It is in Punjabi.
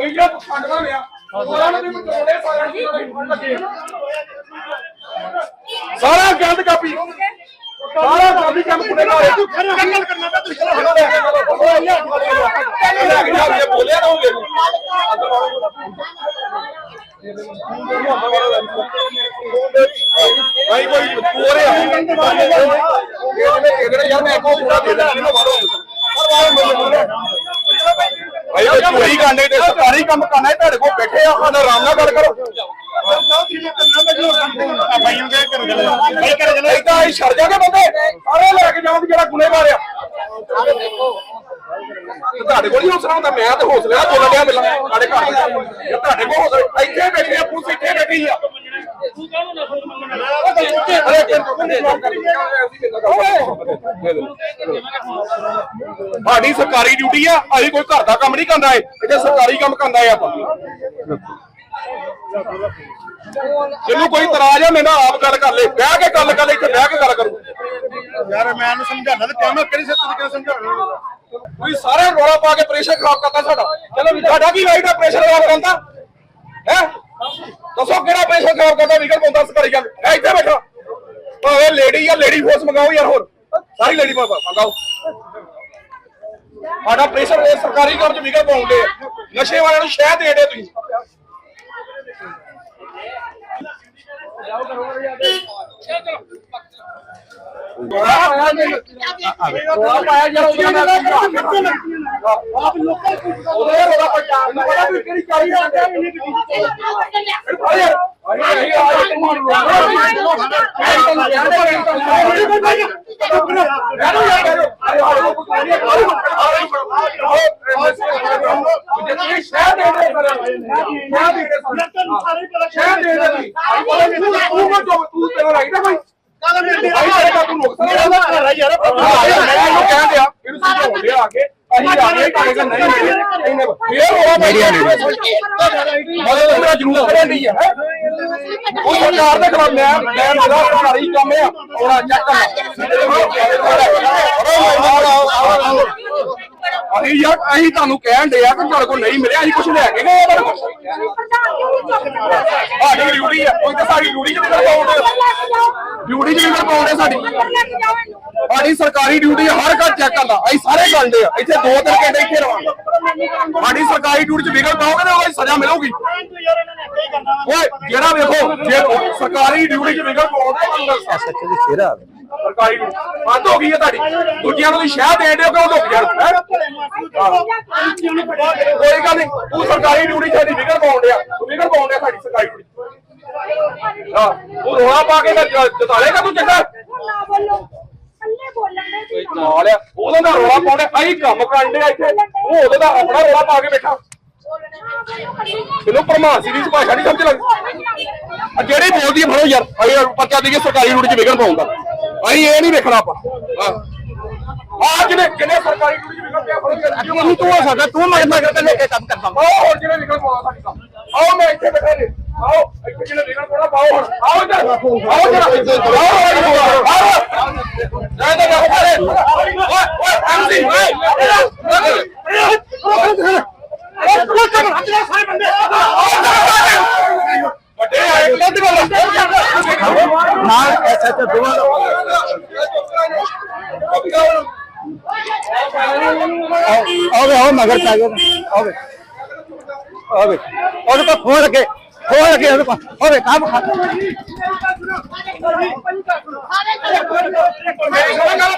ਕੋਈ ਜਿਹੜਾ ਪਖੰਡਵਾ ਲਿਆ ਉਹਨਾਂ ਨੇ ਵੀ ਬਚਾਉਣੇ ਸਾਰਿਆਂ ਨੂੰ ਫੜ ਲੱਗੇ ਸਾਰਾ ਗੰਦ ਕਾਪੀ। ਸਾਰਾ ਕਾਪੀ ਕੰਮ ਪੁੱਟੇ ਨਾਲ ਤੂੰ ਖੜਾ ਗੱਲ ਕਰਨਾ ਤਾਂ ਤੂੰ ਖੜਾ ਕੇ ਲੈ ਬੋਲਿਆ ਨਾ ਹੋਵੇ ਭਾਈ ਕੋਈ ਪੂਰੇ ਆ। ਇਹ ਜਿਵੇਂ ਇਹਦੇ ਯਾਰ ਮੈਂ ਕੋ ਪੂਰਾ ਦੇ ਦੇਣਾ ਨਾ ਬਾਹਰੋਂ ਭਾਈ ਉਹ ਚੋਰੀ ਕਰਨੇ ਤੇ ਸਰਕਾਰੀ ਕੰਮ ਕਰਨਾ ਹੈ ਤੁਹਾਡੇ ਕੋਲ ਬੈਠੇ ਆ ਉਹਨਾਂ ਆਰਾਮ ਨਾਲ ਗੱਲ ਕਰੋ। ਭਾਈ ਉਹਦੇ ਘਰ ਚਲੇ। ਜਾ ਭਾਈ ਘਰ ਚਲੇ ਇਦਾਂ ਹੀ ਛੱਡ ਜਾਗੇ ਬੰਦੇ। ਸਾਰੇ ਲੈ ਕੇ ਜਾਓਗੇ ਜਿਹੜਾ ਗੁਨੇਗਾਰ ਆ ਤੁਹਾਡੇ ਕੋਲ ਹੀ ਹੌਸਲਾ ਹੁੰਦਾ ਮੈਂ ਤੇ ਹੌਸਲੇ ਬੋਲਣ ਡਿਆ ਮਿਲਾਂ ਸਾਡੇ ਘਰ ਦੇ। ਤੁਹਾਡੇ ਕੋਲ ਹੌਸਲਾ ਇੱਥੇ ਬੈਠੇ ਆ ਪੁਲਿਸ ਇੱਥੇ ਬੈਠੀ ਆ। ਸਾਡੀ ਸਰਕਾਰੀ ਡਿਊਟੀ ਆ ਅਸੀਂ ਕੋਈ ਘਰ ਦਾ ਕੰਮ ਨਹੀਂ ਕਰਦਾ ਏ ਇੱਥੇ ਸਰਕਾਰੀ ਕੰਮ ਕਰਦਾ ਏ ਆਪਾਂ। ਜਿਹਨੂੰ ਕੋਈ ਇਤਰਾਜ਼ ਆ ਮੇਰੇ ਨਾਲ ਆਪ ਗੱਲ ਕਰ ਲੈ। ਬਹਿ ਕੇ ਗੱਲ ਕਰ ਲੈ ਇੱਥੇ ਬਹਿ ਕੇ ਗੱਲ ਕਰੂ। ਯਾਰ ਮੈਂ ਇਹਨੂੰ ਸਮਝਾਉਣਾ ਤੇ ਮੈਂ ਕਿਹੜੀ ਸਿੱਧ ਤਰੀਕੇ ਨਾਲ ਸਮਝਾਉਣਾ? ਤੁਸੀਂ ਸਾਰੇ ਰੋਲਾ ਪਾ ਕੇ ਪ੍ਰੈਸ਼ਰ ਖਰਾਬ ਕਰਤਾ ਸਾਡਾ। ਚਲੋ ਵੀ ਸਾਡਾ ਕੀ ਰਾਈਟ ਆ ਪ੍ਰੈਸ਼ਰ ਖਰਾਬ ਕਰਨ ਦਾ? ਹੈ? ਦੱਸੋ ਕਿਹੜਾ ਪ੍ਰੈਸ਼ਰ ਖਰਾਬ ਕਰਦਾ ਵਿਕਲ ਪਾਉਂਦਾ ਸਰਕਾਰੀ ਗੱਲ ਐ ਇੱਥੇ ਬੈਠਾ ਭਾਵੇਂ ਲੇਡੀ ਆ ਲੇਡੀ ਫੋਰਸ ਮੰਗਾਓ ਯਾਰ ਹੋਰ ਸਾਰੀ ਲੇਡੀ ਮੰਗਾਓ ਸਾਡਾ ਪ੍ਰੈਸ਼ਰ ਇਹ ਸਰਕਾਰੀ ਕੰਮ ਚ ਵਿਕਲ ਪਾਉਂਦੇ ਨਸ਼ੇ ਵਾਲਿਆਂ ਨੂੰ ਸ਼ਹਿ ਦੇ ਦੇ ਤੁਸੀਂ ਰੋਲਾ ਪਾਇਆ ਯਾਰ ਆਪ ਲੋਕਾਂ ਨੂੰ ਉਹਦੇ ਰੋਲਾ ਪਾਇਆ ਮੈਨੂੰ ਪਤਾ ਵੀ ਕਿਹੜੀ ਚਾਹੀ ਆ ਅਰੇ ਅਰੇ ਆ। ਉਹ ਸਰਕਾਰ ਦੇ ਖਿਲਾਫ ਮੈਂ ਮੈਂ ਮੇਰਾ ਸਰਕਾਰੀ ਕੰਮ ਆ ਉਹਨਾਂ ਚੈੱਕ ਅਸੀਂ ਯਾਰ, ਅਸੀਂ ਤੁਹਾਨੂੰ ਕਹਿਣ ਦੇ ਆ ਕਿ ਤੁਹਾਡੇ ਕੋਲ ਨਹੀਂ ਮਿਲਿਆ, ਅਸੀਂ ਕੁਝ ਲੈ ਕੇ ਗਏ ਆ ਤੁਹਾਡੇ ਕੋਲ। ਸਾਡੀ ਡਿਊਟੀ ਆ, ਕੋਈ ਤਾਂ ਸਾਡੀ ਡਿਊਟੀ ਚ ਨਿਕਲ ਪਾਉਂਦੇ। ਡਿਊਟੀ ਚ ਨਿਕਲ ਪਾਉਂਦੇ ਸਾਡੀ। ਸਾਡੀ ਸਰਕਾਰੀ ਡਿਊਟੀ ਆ, ਹਰ ਘਰ ਚੈੱਕ ਕਰਦਾ। ਅਸੀਂ ਸਾਰੇ ਕਰਦੇ ਆ, ਇੱਥੇ ਦੋ ਤਿੰਨ ਘੰਟੇ ਇੱਥੇ ਰਵਾਂਗੇ। ਸਾਡੀ ਸਰਕਾਰੀ ਡਿਊਟੀ ਚ ਵਿਗੜ ਪਾਓਗੇ ਤੇ ਉਹ ਸਜ਼ਾ ਮਿਲੂਗੀ। ਓਏ ਜਿਹੜਾ ਵੇਖੋ ਜੇ ਉਹ ਸਰਕਾਰੀ ਡਿਊਟੀ ਚ ਵਿਗੜ ਪਾਓਗੇ ਤਾਂ ਸੱਚ ਦੀ ਸ਼ੇਰਾ। ਸਰਕਾਰੀ ਬੰਦ ਹੋ ਗਈ ਹੈ ਤੁਹਾਡੀ। ਦੂਜਿਆਂ ਨੂੰ ਸ਼ਹਿ ਦੇ ਦਿਓ ਕਿਉਂ ਲੁਕ ਜਾਣ? ਹੈਂ? ਕੋਈ ਗੱਲ ਨਹੀਂ ਤੂੰ ਸਰਕਾਰੀ ਡਿਊਟੀ ਸਾਡੀ ਵਿਗੜ ਪਾਉਣ ਡਿਆ। ਤੂੰ ਵਿਗੜ ਪਾਉਣ ਡਿਆ ਸਾਡੀ ਸਰਕਾਰੀ ਡਿਊਟੀ ਹਾਂ ਉਹ ਰੋਣਾ ਪਾ ਕੇ ਜਤਾਲੇਗਾ ਤੂੰ ਚੰਗਾ? ਨਾਲ ਆ। ਉਹਦਾ ਦਾ ਰੋਲਾ ਪਾਉਂਦੇ ਅਸੀਂ ਕੰਮ ਕਰਨ ਡਿਆ ਇੱਥੇ। ਉਹ ਉਹਦਾ ਦਾ ਆਪਣਾ ਰੋਲਾ ਪਾ ਕੇ ਬੈਠਾ। ਤੈਨੂੰ ਪਰਮਾਸੀ ਦੀ ਭਾਸ਼ਾ ਨਹੀਂ ਸਮਝ ਲੱਗਦੀ ਆ ਜਿਹੜੀ ਬੋਲਦੀ ਫੜੋ ਯਾਰ ਅਸੀਂ ਪਰਚਾ ਦੇਈਏ ਸਰਕਾਰੀ ਡਿਊਟੀ 'ਚ ਵਿਗੜ ਪਾਉਂਦਾ ਅਸੀਂ ਇਹ ਨਹੀਂ ਵੇਖਣਾ ਆਪਾਂ ਆ ਜਿਹਨੇ ਕਿਨੇ ਸਰਕਾਰੀ ਡਿਊਟੀ 'ਚ ਵਿਗੜ ਪਿਆ ਫੜੋ ਤੂੰ ਤੂੰ ਹੋ ਸਕਦਾ ਤੂੰ ਮੈਂ ਮੈਂ ਲੈ ਕੇ ਕੰਮ ਕਰਦਾ ਆਓ ਹੋਰ ਜਿਹਨੇ ਵਿਗੜ ਪਾਉਣਾ ਸਾਡੀ ਕੰਮ ਆਓ ਮੈਂ ਇੱਥੇ ਬੈਠਾ ਜੀ ਆਓ ਇੱਥੇ ਜਿਹਨੇ ਵਿਗੜ ਪਾਉਣਾ ਪਾਓ ਹੁਣ ਆਓ ਇੱਧਰ ਆਓ ਜਰਾ ਆਓ ਆਓ ਜਾ ਜਾ ਜਾ ਓਏ ਓਏ ਐਮਸੀ ਓਏ ਨਾਲ ਐਸਐਚ ਦੋਵਾਂ ਆਵੇ ਆਵੇ ਮਗਰ ਪੈ ਗਿਆ ਆਵੇ ਆਵੇ ਉਹਦੇ ਕੋਲ ਫੋਨ ਰੱਖੇ ਫੋਨ ਰੱਖੇ ਉਹਦੇ ਕੋਲ। ਆਵੇ ਕੰਮ ਖਾ। ਮੇਰੀ ਸੁਣ ਗੱਲ